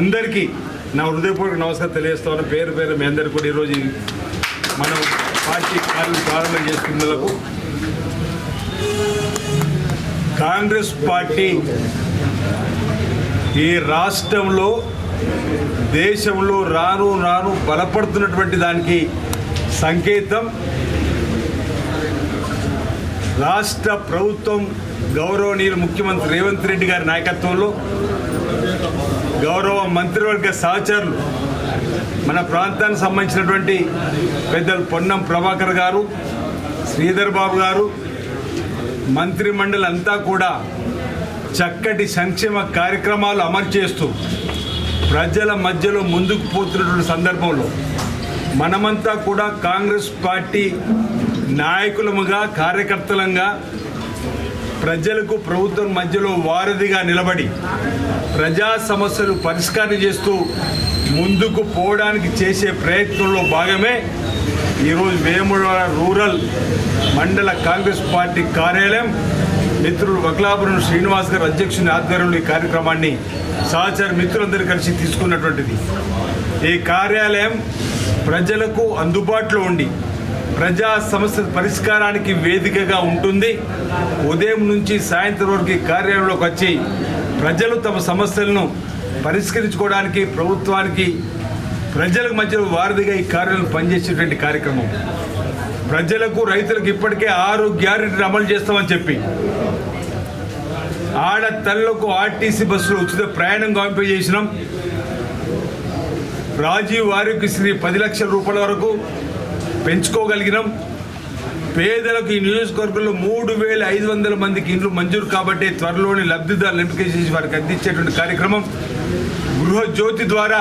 అందరికీ నా హృదయపూర్వక నమస్కారం తెలియజేస్తాను పేరు పేరు మీ అందరికీ కూడా ఈరోజు మనం పార్టీ కార్యక్రమం ప్రారంభం చేసుకున్నందుకు కాంగ్రెస్ పార్టీ ఈ రాష్ట్రంలో దేశంలో రాను రాను బలపడుతున్నటువంటి దానికి సంకేతం రాష్ట్ర ప్రభుత్వం గౌరవనీయులు ముఖ్యమంత్రి రేవంత్ రెడ్డి గారి నాయకత్వంలో గౌరవ మంత్రివర్గ సహచరులు మన ప్రాంతానికి సంబంధించినటువంటి పెద్దలు పొన్నం ప్రభాకర్ గారు శ్రీధర్ బాబు గారు మంత్రిమండలి అంతా కూడా చక్కటి సంక్షేమ కార్యక్రమాలు అమలు చేస్తూ ప్రజల మధ్యలో ముందుకు పోతున్నటువంటి సందర్భంలో మనమంతా కూడా కాంగ్రెస్ పార్టీ నాయకులముగా కార్యకర్తలంగా ప్రజలకు ప్రభుత్వం మధ్యలో వారధిగా నిలబడి ప్రజా సమస్యలు పరిష్కారం చేస్తూ ముందుకు పోవడానికి చేసే ప్రయత్నంలో భాగమే ఈరోజు వేముల రూరల్ మండల కాంగ్రెస్ పార్టీ కార్యాలయం. మిత్రులు వక్లాపురం శ్రీనివాస్ గారు అధ్యక్షుని ఆధ్వర్యంలో ఈ కార్యక్రమాన్ని సహచర మిత్రులందరూ కలిసి తీసుకున్నటువంటిది. ఈ కార్యాలయం ప్రజలకు అందుబాటులో ఉండి ప్రజా సమస్య పరిష్కారానికి వేదికగా ఉంటుంది. ఉదయం నుంచి సాయంత్రం వరకు కార్యాలయంలోకి వచ్చి ప్రజలు తమ సమస్యలను పరిష్కరించుకోవడానికి ప్రభుత్వానికి ప్రజలకు మధ్యలో వారధిగా ఈ కార్యాలయం పనిచేసేటువంటి కార్యక్రమం. ప్రజలకు రైతులకు ఇప్పటికే ఆరు గ్యారెంటీలు అమలు చేస్తామని చెప్పి. ఆడ తల్లకు ఆర్టీసీ బస్సులో ఉచిత ప్రయాణం కాంపే చేసినాం. రాజీవ్ ఆరోగ్యశ్రీ పది లక్షల రూపాయల వరకు పెంచుకోగలిగినాం. పేదలకు ఈ నియోజకవర్గంలో మూడు వేల ఐదు వందల మందికి ఇండ్లు మంజూరు కాబట్టి త్వరలోనే లబ్ధిదారులు ఎంపిక చేసి వారికి అందించేటువంటి కార్యక్రమం. గృహజ్యోతి ద్వారా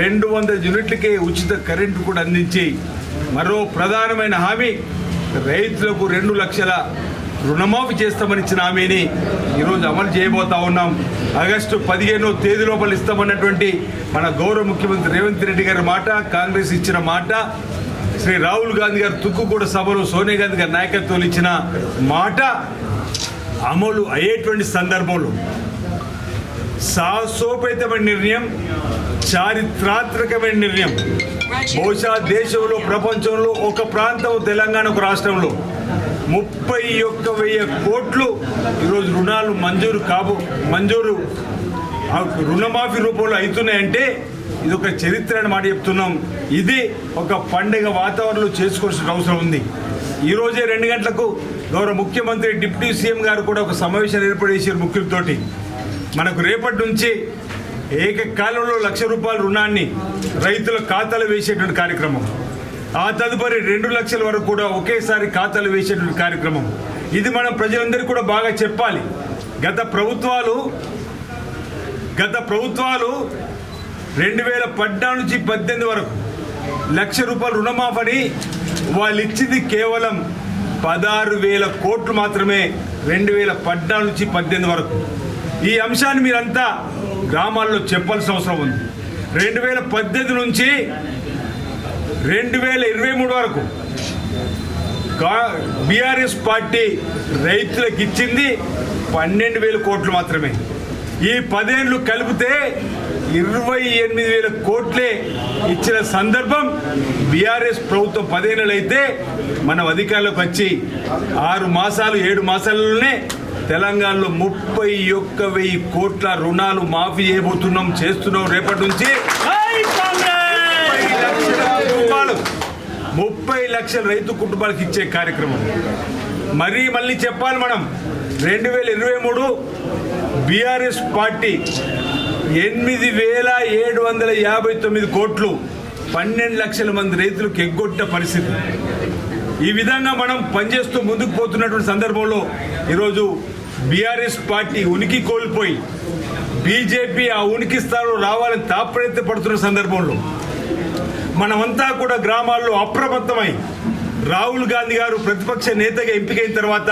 రెండు వందల యూనిట్లకే ఉచిత కరెంటు కూడా అందించి మరో ప్రధానమైన హామీ రైతులకు రెండు లక్షల రుణమాఫీ చేస్తామని ఇచ్చిన హామీని ఈరోజు అమలు చేయబోతా ఉన్నాం. ఆగస్టు పదిహేనో తేదీ లోపల ఇస్తామన్నటువంటి మన గౌరవ ముఖ్యమంత్రి రేవంత్ రెడ్డి గారి మాట కాంగ్రెస్ ఇచ్చిన మాట శ్రీ రాహుల్ గాంధీ గారు తుక్కుగూడ సభలో సోనియా గాంధీ గారి నాయకత్వంలో ఇచ్చిన మాట అమలు అయ్యేటువంటి సందర్భంలో సాహసోపేతమైన నిర్ణయం చారిత్రాత్మకమైన నిర్ణయం. బహుశా దేశంలో ప్రపంచంలో ఒక ప్రాంతం తెలంగాణ ఒక రాష్ట్రంలో ముప్పై ఒక్క వెయ్యి కోట్లు ఈరోజు రుణాలు మంజూరు కాబో మంజూరు ఆ రుణమాఫీ రూపంలో అవుతున్నాయంటే ఇది ఒక చరిత్ర అని మాట చెప్తున్నాం. ఇది ఒక పండుగ వాతావరణంలో చేసుకోవాల్సిన అవసరం ఉంది. ఈరోజే రెండు గంటలకు గౌరవ ముఖ్యమంత్రి డిప్యూటీ సీఎం గారు కూడా ఒక సమావేశాన్ని ఏర్పడేసారు ముఖ్యులతోటి. మనకు రేపటి నుంచి ఏకకాలంలో లక్ష రూపాయల రుణాన్ని రైతుల ఖాతాలు వేసేటువంటి కార్యక్రమం. ఆ తదుపరి రెండు లక్షల వరకు కూడా ఒకేసారి ఖాతాలు వేసేటువంటి కార్యక్రమం. ఇది మనం ప్రజలందరికీ కూడా బాగా చెప్పాలి. గత ప్రభుత్వాలు గత ప్రభుత్వాలు రెండు వేల పద్నాలుగు నుంచి పద్దెనిమిది వరకు లక్ష రూపాయలు రుణమాఫని వాళ్ళు ఇచ్చింది కేవలం పదహారు వేల కోట్లు మాత్రమే రెండు వేల పద్నాలుగు నుంచి పద్దెనిమిది వరకు. ఈ అంశాన్ని మీరంతా గ్రామాల్లో చెప్పాల్సిన అవసరం ఉంది. రెండు వేల పద్దెనిమిది నుంచి రెండు వేల ఇరవై మూడు వరకు బీఆర్ఎస్ పార్టీ రైతులకు ఇచ్చింది పన్నెండు వేల కోట్లు మాత్రమే. ఈ పదేళ్ళు కలిపితే ఇరవై ఎనిమిది వేల కోట్లే ఇచ్చిన సందర్భం బీఆర్ఎస్ ప్రభుత్వం పదేళ్ళు అయితే మనం అధికారంలోకి వచ్చి ఆరు మాసాలు ఏడు మాసాలలోనే తెలంగాణలో ముప్పై ఒక్క వెయ్యి కోట్ల రుణాలు మాఫీ చేయబోతున్నాం చేస్తున్నాం రేపటి నుంచి. ముప్పై లక్షల రైతు కుటుంబాలకు ఇచ్చే కార్యక్రమం. మరీ మళ్ళీ చెప్పాలి మనం. రెండు వేల ఇరవై మూడు బీఆర్ఎస్ పార్టీ ఎనిమిది వేల ఏడు వందల యాభై తొమ్మిది కోట్లు పన్నెండు లక్షల మంది రైతులకు ఎగ్గొట్ట పరిస్థితి. ఈ విధంగా మనం పనిచేస్తూ ముందుకు పోతున్నటువంటి సందర్భంలో ఈరోజు బీఆర్ఎస్ పార్టీ ఉనికి కోల్పోయి బీజేపీ ఆ ఉనికి స్థానంలో రావాలని తాపత్రయపడుతున్న సందర్భంలో మనమంతా కూడా గ్రామాల్లో అప్రమత్తమై రాహుల్ గాంధీ గారు ప్రతిపక్ష నేతగా ఎంపికైన తర్వాత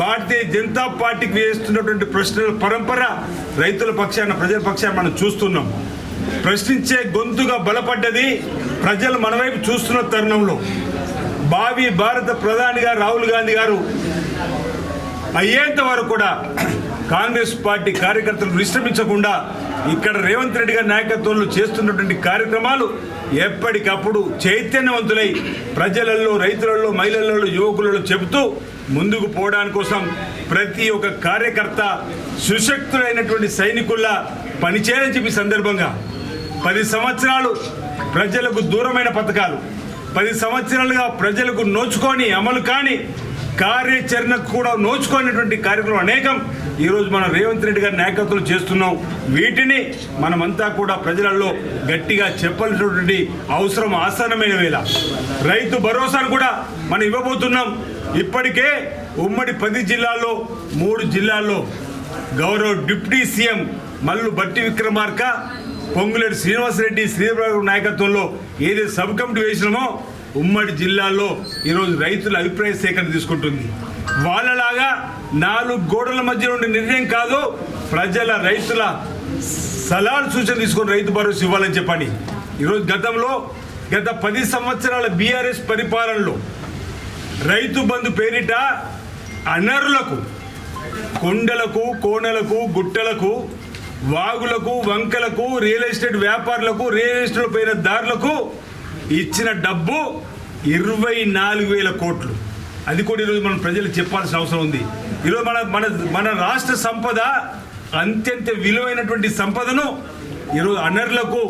భారతీయ జనతా పార్టీకి వేస్తున్నటువంటి ప్రశ్నల పరంపర రైతుల పక్షాన ప్రజల పక్షాన మనం చూస్తున్నాం. ప్రశ్నించే గొంతుగా బలపడ్డది ప్రజలు మన వైపు చూస్తున్న తరుణంలో. భావి భారత ప్రధానిగా రాహుల్ గాంధీ గారు అయ్యేంత వరకు కూడా కాంగ్రెస్ పార్టీ కార్యకర్తలు విశ్రమించకుండా ఇక్కడ రేవంత్ రెడ్డి గారి నాయకత్వంలో చేస్తున్నటువంటి కార్యక్రమాలు ఎప్పటికప్పుడు చైతన్యవంతులై ప్రజలలో రైతులలో మహిళలలో యువకులలో చెబుతూ ముందుకు పోవడానికి కోసం ప్రతి ఒక్క కార్యకర్త సుశక్తులైనటువంటి సైనికుల్లా పనిచేయాలని చెప్పి సందర్భంగా పది సంవత్సరాలు ప్రజలకు దూరమైన పథకాలు పది సంవత్సరాలుగా ప్రజలకు నోచుకొని అమలు కాని కార్యాచరణకు కూడా నోచుకోనటువంటి కార్యక్రమం అనేకం ఈరోజు మనం రేవంత్ రెడ్డి గారి నాయకత్వం చేస్తున్నాం. వీటిని మనమంతా కూడా ప్రజలలో గట్టిగా చెప్పాల్సినటువంటి అవసరం ఆసన్నమైన వేళ. రైతు భరోసాను కూడా మనం ఇవ్వబోతున్నాం. ఇప్పటికే ఉమ్మడి పది జిల్లాల్లో మూడు జిల్లాల్లో గౌరవ డిప్యూటీ సీఎం మల్లు బట్టి విక్రమార్క పొంగులేటి శ్రీనివాసరెడ్డి శ్రీరావు నాయకత్వంలో ఏదైతే సబ్ కమిటీ వేసినామో ఉమ్మడి జిల్లాల్లో ఈరోజు రైతుల అభిప్రాయ సేకరణ తీసుకుంటుంది. వాళ్ళలాగా నాలుగు గోడల మధ్య నుండి నిర్ణయం కాదు ప్రజల రైతుల సలహాలు సూచన తీసుకొని రైతు భరోసా ఇవ్వాలని చెప్పని. ఈరోజు గతంలో గత పది సంవత్సరాల బీఆర్ఎస్ పరిపాలనలో రైతు బంధు పేరిట అనర్లకు కొండలకు కోనలకు గుట్టలకు వాగులకు వంకలకు రియల్ ఎస్టేట్ వ్యాపారులకు రియల్ ఎస్టేట్ పైన దారులకు ఇచ్చిన డబ్బు ఇరవై నాలుగు వేల కోట్లు. అది కూడా ఈరోజు మనం ప్రజలకు చెప్పాల్సిన అవసరం ఉంది. ఈరోజు మన మన మన రాష్ట్ర సంపద అత్యంత విలువైనటువంటి సంపదను ఈరోజు అనర్లకు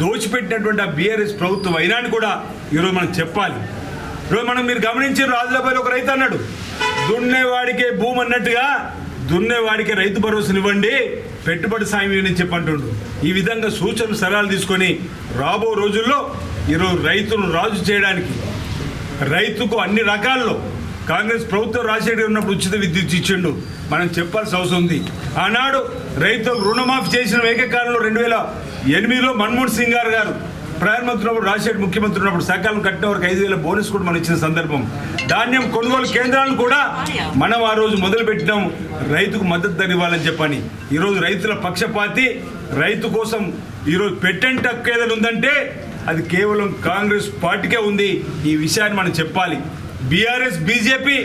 దోచిపెట్టినటువంటి ఆ బీఆర్ఎస్ ప్రభుత్వం అయినా అని కూడా ఈరోజు మనం చెప్పాలి. ఈరోజు మనం మీరు గమనించారు రాజులపై ఒక రైతు అన్నాడు దున్నేవాడికే భూమి అన్నట్టుగా దున్నేవాడికి రైతు భరోసాను ఇవ్వండి పెట్టుబడి సాయం ఇవ్వని చెప్పంటుండు ఈ విధంగా సూచనలు సలహాలు తీసుకొని రాబో రోజుల్లో ఈరోజు రైతును రాజు చేయడానికి రైతుకు అన్ని రకాల్లో కాంగ్రెస్ ప్రభుత్వం రాజశేఖర్ ఉన్నప్పుడు ఉచిత విద్యుత్ ఇచ్చిండు. మనం చెప్పాల్సిన అవసరం ఉంది. ఆనాడు రైతులకు రుణమాఫీ చేసిన ఏకకాలంలో రెండు వేల ఎనిమిదిలో మన్మోహన్ సింగ్ గారు గారు ప్రధానమంత్రి ఉన్నప్పుడు రాజశేఖర్ ముఖ్యమంత్రి ఉన్నప్పుడు సకాలం కట్టిన వరకు ఐదు వేల బోనస్ కూడా మనం ఇచ్చిన సందర్భం. ధాన్యం కొనుగోలు కేంద్రాలను కూడా మనం ఆ రోజు మొదలుపెట్టినాం. రైతుకు మద్దతు ధర ఇవ్వాలని చెప్పని. ఈరోజు రైతుల పక్షపాతి రైతు కోసం ఈరోజు పెట్టంట ఏదైనా ఉందంటే అది కేవలం కాంగ్రెస్ పార్టీకే ఉంది. ఈ విషయాన్ని మనం చెప్పాలి. బీఆర్ఎస్ బీజేపీ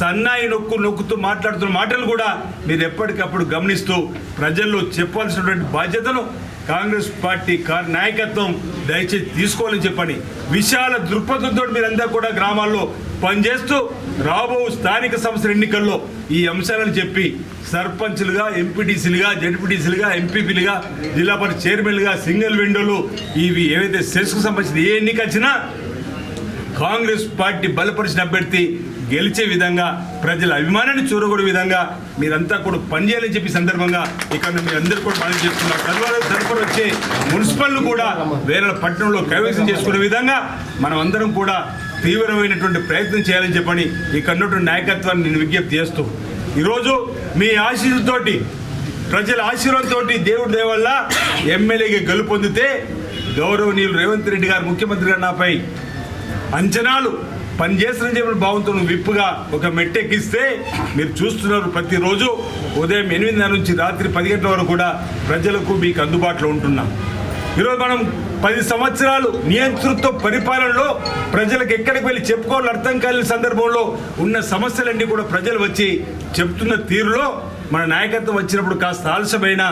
సన్నాయి నొక్కు నొక్కుతూ మాట్లాడుతున్న మాటలు కూడా మీరు ఎప్పటికప్పుడు గమనిస్తూ ప్రజల్లో చెప్పాల్సినటువంటి బాధ్యతను కాంగ్రెస్ పార్టీ నాయకత్వం దయచేసి తీసుకోవాలని చెప్పండి విశాల దృక్పథంతో మీరంతా కూడా గ్రామాల్లో పనిచేస్తూ రాబో స్థానిక సంస్థల ఎన్నికల్లో ఈ అంశాలను చెప్పి సర్పంచ్లుగా ఎంపీటీసీలుగా జడ్పీటీసీలుగా ఎంపీపీలుగా జిల్లా పరిషత్ చైర్మన్లుగా సింగిల్ విండోలు ఇవి ఏవైతే సెస్కు సంబంధించిన ఏ ఎన్నిక వచ్చినా కాంగ్రెస్ పార్టీ బలపరిచిన అభ్యర్థి గెలిచే విధంగా ప్రజల అభిమానాన్ని చూరగొడే విధంగా మీరంతా కూడా పనిచేయాలని చెప్పి సందర్భంగా ఇక్కడ మీరందరూ కూడా పని చేస్తున్నారు తద్వారా తదుపరి వచ్చే మున్సిపల్ను కూడా వేరే పట్టణంలో కైవసం చేసుకునే విధంగా మనం అందరం కూడా తీవ్రమైనటువంటి ప్రయత్నం చేయాలని చెప్పని ఇక్కడ ఉన్నటువంటి నాయకత్వాన్ని నేను విజ్ఞప్తి చేస్తూ ఈరోజు మీ ఆశీస్సుతోటి ప్రజల ఆశీర్వాదంతో దేవుడి దేవల్ల ఎమ్మెల్యేగా గెలుపొందితే గౌరవనీయులు రేవంత్ రెడ్డి గారు ముఖ్యమంత్రి గారు నాపై అంచనాలు పని చేసిన చెప్పిన భావంతో విప్పుగా ఒక మెట్టెక్కిస్తే మీరు చూస్తున్నారు ప్రతిరోజు ఉదయం ఎనిమిదిన్నర నుంచి రాత్రి పది గంటల వరకు కూడా ప్రజలకు మీకు అందుబాటులో ఉంటున్నాం. ఈరోజు మనం పది సంవత్సరాలు నియంతృత్వ పరిపాలనలో ప్రజలకు ఎక్కడికి వెళ్ళి చెప్పుకోవాలి అర్థం కాని సందర్భంలో ఉన్న సమస్యలన్నీ కూడా ప్రజలు వచ్చి చెప్తున్న తీరులో మన నాయకత్వం వచ్చినప్పుడు కాస్త ఆలస్యమైన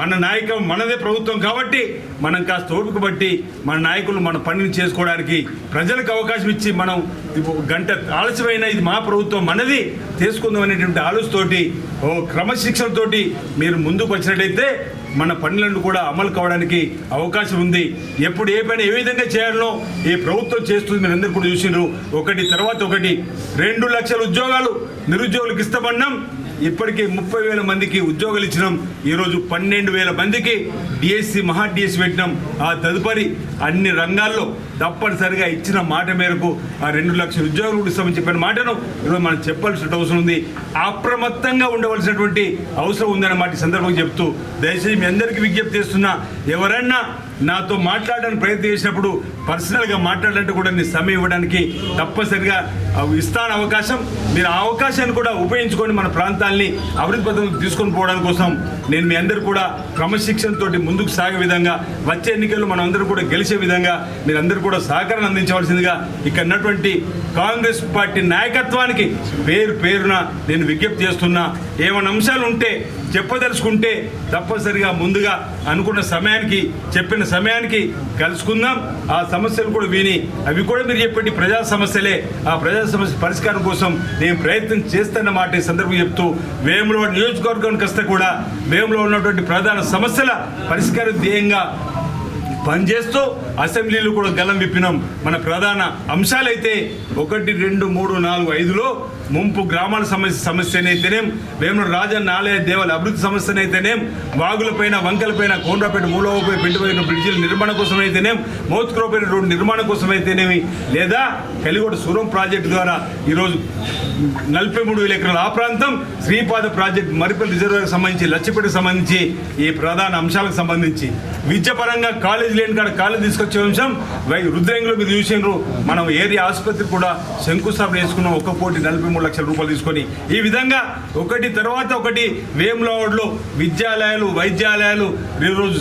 మన నాయకం మనదే ప్రభుత్వం కాబట్టి మనం కాస్త ఓపిక బట్టి మన నాయకులు మన పనిని చేసుకోవడానికి ప్రజలకు అవకాశం ఇచ్చి మనం గంట ఆలస్యమైన ఇది మా ప్రభుత్వం మనది తీసుకుందాం అనేటువంటి ఆలోచనతోటి ఓ క్రమశిక్షణతోటి మీరు ముందుకు వచ్చినట్టయితే మన పనులను కూడా అమలు కావడానికి అవకాశం ఉంది. ఎప్పుడు ఏ పని ఏ విధంగా చేయాలనో ఈ ప్రభుత్వం చేస్తుంది మీరు అందరు కూడా చూసినారు ఒకటి తర్వాత ఒకటి. రెండు లక్షల ఉద్యోగాలు నిరుద్యోగులకు ఇస్తామన్నాం. ఇప్పటికే ముప్పై వేల మందికి ఉద్యోగాలు ఇచ్చినాం. ఈరోజు పన్నెండు వేల మందికి డిఎస్సి మహా డిఎస్సి పెట్టినాం. ఆ తదుపరి అన్ని రంగాల్లో తప్పనిసరిగా ఇచ్చిన మాట మేరకు ఆ రెండు లక్షల ఉద్యోగాలు కూడా ఇస్తామని చెప్పిన మాటను ఈరోజు మనం చెప్పాల్సిన అవసరం ఉంది. అప్రమత్తంగా ఉండవలసినటువంటి అవసరం ఉందన్న మాట ఈ సందర్భంగా చెప్తూ దయచేసి మీ అందరికీ విజ్ఞప్తి చేస్తున్నా. ఎవరన్నా నాతో మాట్లాడడానికి ప్రయత్నం చేసినప్పుడు పర్సనల్గా మాట్లాడాలంటే కూడా నేను సమయం ఇవ్వడానికి తప్పనిసరిగా ఇస్తాను అవకాశం. మీరు ఆ అవకాశాన్ని కూడా ఉపయోగించుకొని మన ప్రాంతాల్ని అభివృద్ధి పథకం తీసుకొని పోవడానికి కోసం నేను మీ అందరూ కూడా క్రమశిక్షణతో ముందుకు సాగే విధంగా వచ్చే ఎన్నికల్లో మనం అందరూ కూడా గెలిచే విధంగా మీరందరూ కూడా సహకారం అందించవలసిందిగా ఇక్కడ ఉన్నటువంటి కాంగ్రెస్ పార్టీ నాయకత్వానికి పేరు పేరున నేను విజ్ఞప్తి చేస్తున్నా. ఏమైనా అంశాలు ఉంటే చెప్పదలుచుకుంటే తప్పనిసరిగా ముందుగా అనుకున్న సమయానికి చెప్పిన సమయానికి కలుసుకుందాం. ఆ సమస్యలు కూడా విని అవి కూడా మీరు చెప్పండి. ప్రజా సమస్యలే. ఆ ప్రజా సమస్య పరిష్కారం కోసం నేను ప్రయత్నం చేస్తున్న మాట ఈ సందర్భం చెప్తూ వేములో నియోజకవర్గానికి వస్తే కూడా వేములో ఉన్నటువంటి ప్రధాన సమస్యల పరిష్కారం ధ్యేయంగా పనిచేస్తూ అసెంబ్లీలో కూడా గలం విప్పినాం. మన ప్రధాన అంశాలైతే ఒకటి రెండు మూడు నాలుగు ఐదులో ముంపు గ్రామాల సమస్య సమస్యనైతేనేం వేముల రాజన్న ఆలయ దేవాలయ అభివృద్ధి సమస్యనైతేనేం వాగులపైన వంకలపైన కోండ్రపేట మూలవపై పెండిపోయిన బ్రిడ్జిల నిర్మాణం కోసమైతేనేం మోత్కురోపైన రోడ్డు నిర్మాణం కోసమైతేనేమి లేదా కలిగోట సూరం ప్రాజెక్టు ద్వారా ఈరోజు నలభై మూడు వేల ఎకరాల ఆ ప్రాంతం శ్రీపాద ప్రాజెక్ట్ మరిపల్లి రిజర్వాయర్కి సంబంధించి లచ్చిపేటకు సంబంధించి ఈ ప్రధాన అంశాలకు సంబంధించి. విద్యాపరంగా కాలేజ్ లేని కాడ కాలేజ్ తీసుకొచ్చే అంశం వై రుద్రంగిలో మీరు చూసినారు మనం ఏరియా ఆసుపత్రి కూడా శంకుస్థాపన చేసుకున్నాం ఒక్క కోటి నలభై మూడు లక్షల రూపాయలు తీసుకొని ఈ విధంగా ఒకటి తర్వాత ఒకటి వేములవాడలో విద్యాలయాలు వైద్యాలయాలు ఈరోజు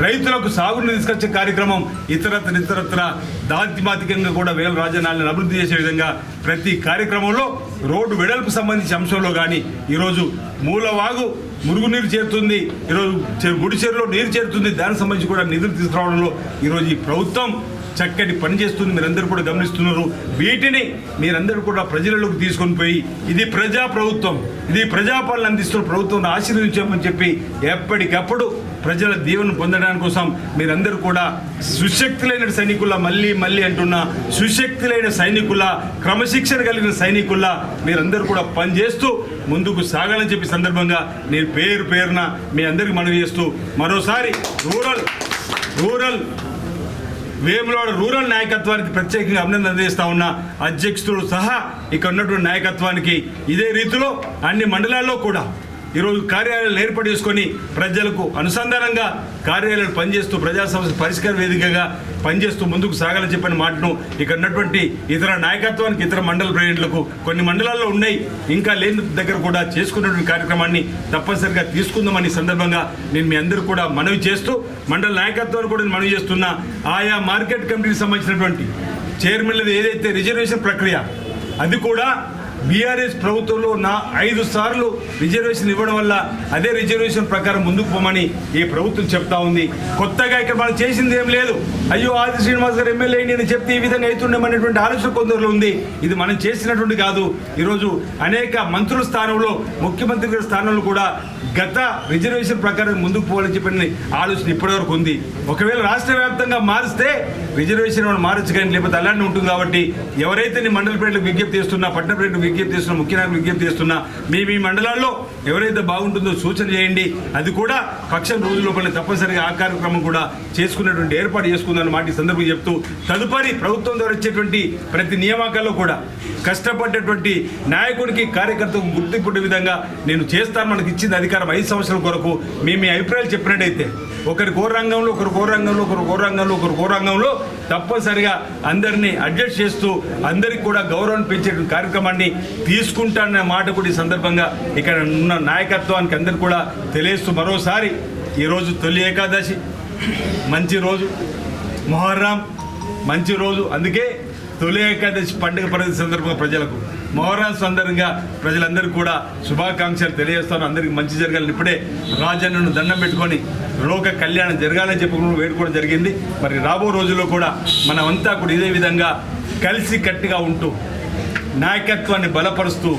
రైతులకు సాగుని తీసుకొచ్చే కార్యక్రమం ఇతరత్ర ఇతరత్ర దాంతిమాతికంగా కూడా వేల రాజధానులను అభివృద్ధి చేసే విధంగా ప్రతి కార్యక్రమంలో రోడ్డు వెడల్పు సంబంధించిన అంశంలో కానీ ఈరోజు మూలవాగు మురుగునీరు చేరుతుంది ఈరోజు చె- గుడి నీరు చేరుతుంది దానికి సంబంధించి కూడా నిధులు తీసుకురావడంలో ఈరోజు ఈ ప్రభుత్వం చక్కటి పని చేస్తుంది మీరందరూ కూడా గమనిస్తున్నారు. వీటిని మీరందరూ కూడా ప్రజలలోకి తీసుకొని పోయి ఇది ప్రజా ప్రభుత్వం ఇది ప్రజాపాలన అందిస్తున్న ప్రభుత్వం ఆశీర్వదించామని చెప్పి ఎప్పటికప్పుడు ప్రజల దీవెన పొందడానికి కోసం మీరందరూ కూడా సుశక్తులైన సైనికుల మళ్ళీ మళ్ళీ అంటున్న సుశక్తులైన సైనికుల క్రమశిక్షణ కలిగిన సైనికుల మీరందరూ కూడా పనిచేస్తూ ముందుకు సాగాలని చెప్పి సందర్భంగా నేను పేరు పేరున మీ అందరికి మనవి చేస్తూ మరోసారి రూరల్ రూరల్ వేములవాడ రూరల్ నాయకత్వానికి ప్రత్యేకంగా అభినందన అందిస్తా ఉన్న. అధ్యక్షుడు సహా ఇక్కడ ఉన్నటువంటి నాయకత్వానికి ఇదే రీతిలో అన్ని మండలాల్లో కూడా ఈరోజు కార్యాలయాలు ఏర్పాటు చేసుకొని ప్రజలకు అనుసంధానంగా కార్యాలయాలు పనిచేస్తూ ప్రజా సమస్య పరిష్కార వేదికగా పనిచేస్తూ ముందుకు సాగాలని చెప్పిన మాటను ఇక్కడ ఉన్నటువంటి ఇతర నాయకత్వానికి ఇతర మండల ప్రెసిడెంట్లకు కొన్ని మండలాల్లో ఉన్నాయి. ఇంకా లేని దగ్గర కూడా చేసుకున్నటువంటి కార్యక్రమాన్ని తప్పనిసరిగా తీసుకుందామని సందర్భంగా నేను మీ అందరూ కూడా మనవి చేస్తూ మండల నాయకత్వాన్ని కూడా నేను మనవి చేస్తున్నా ఆయా మార్కెట్ కమిటీకి సంబంధించినటువంటి చైర్మన్లది ఏదైతే రిజర్వేషన్ ప్రక్రియ అది కూడా బీఆర్ఎస్ ప్రభుత్వంలో నా ఐదు సార్లు రిజర్వేషన్ ఇవ్వడం వల్ల అదే రిజర్వేషన్ ప్రకారం ముందుకు పోమని ఈ ప్రభుత్వం చెప్తా ఉంది. కొత్తగా ఇక్కడ మనం చేసింది ఏం లేదు. అయ్యో ఆది శ్రీనివాస్ గారు ఎమ్మెల్యే నేను చెప్తే ఈ విధంగా అవుతుండమనేటువంటి ఆలోచన కొందరు ఉంది. ఇది మనం చేసినటువంటి కాదు. ఈరోజు అనేక మంత్రుల స్థానంలో ముఖ్యమంత్రి గారి స్థానంలో కూడా గత రిజర్వేషన్ ప్రకారం ముందుకు పోవాలని చెప్పిన ఆలోచన ఇప్పటివరకు ఉంది. ఒకవేళ రాష్ట్ర వ్యాప్తంగా మారిస్తే రిజర్వేషన్ మనం మారచ్చు కానీ లేకపోతే అలానే ఉంటుంది కాబట్టి ఎవరైతే నీ మండల విజ్ఞప్తి చేస్తున్నా పట్టణ విజ్ఞప్తి చేస్తున్నా ముఖ్య నాయకులు విజ్ఞప్తి చేస్తున్నా మీ మీ మండలాల్లో ఎవరైతే బాగుంటుందో సూచన చేయండి. అది కూడా పక్షం రోజుల లోపల తప్పనిసరిగా ఆ కార్యక్రమం కూడా చేసుకున్నటువంటి ఏర్పాటు చేసుకుందని మాట ఈ సందర్భంగా చెప్తూ తదుపరి ప్రభుత్వం ద్వారా వచ్చేటువంటి ప్రతి నియామకాల్లో కూడా కష్టపడ్డటువంటి నాయకుడికి కార్యకర్తకు గుర్తింపు విధంగా నేను చేస్తాను. మనకి ఇచ్చింది అధికారం ఐదు సంవత్సరాల కొరకు. మీ మీ అభిప్రాయాలు చెప్పినట్టయితే ఒకరి కోర రంగంలో ఒకరు కోర రంగంలో ఒకరు కోర రంగంలో ఒకరు కోర రంగంలో తప్పనిసరిగా అందరినీ అడ్జస్ట్ చేస్తూ అందరికి కూడా గౌరవం పెంచే కార్యక్రమాన్ని తీసుకుంటానన్న మాట కూడా ఈ సందర్భంగా ఇక్కడ ఉన్న నాయకత్వానికి అందరు కూడా తెలియస్తూ మరోసారి ఈరోజు తొలి ఏకాదశి. మంచి రోజు. మొహర్రాం. మంచి రోజు. అందుకే తొలి ఏకాదశి పండుగ పరిధి సందర్భంగా ప్రజలకు మొహర్రాం సందర్భంగా ప్రజలందరికీ కూడా శుభాకాంక్షలు తెలియజేస్తాను. అందరికీ మంచి జరగాలని ఇప్పుడే రాజన్నను దండం పెట్టుకొని లోక కళ్యాణం జరగాలని చెప్పుకుని వేడుకోవడం జరిగింది. మరి రాబో రోజుల్లో కూడా మనమంతా కూడా ఇదే విధంగా కలిసి కట్టుగా ఉంటూ నాయకత్వాన్ని బలపరుస్తూ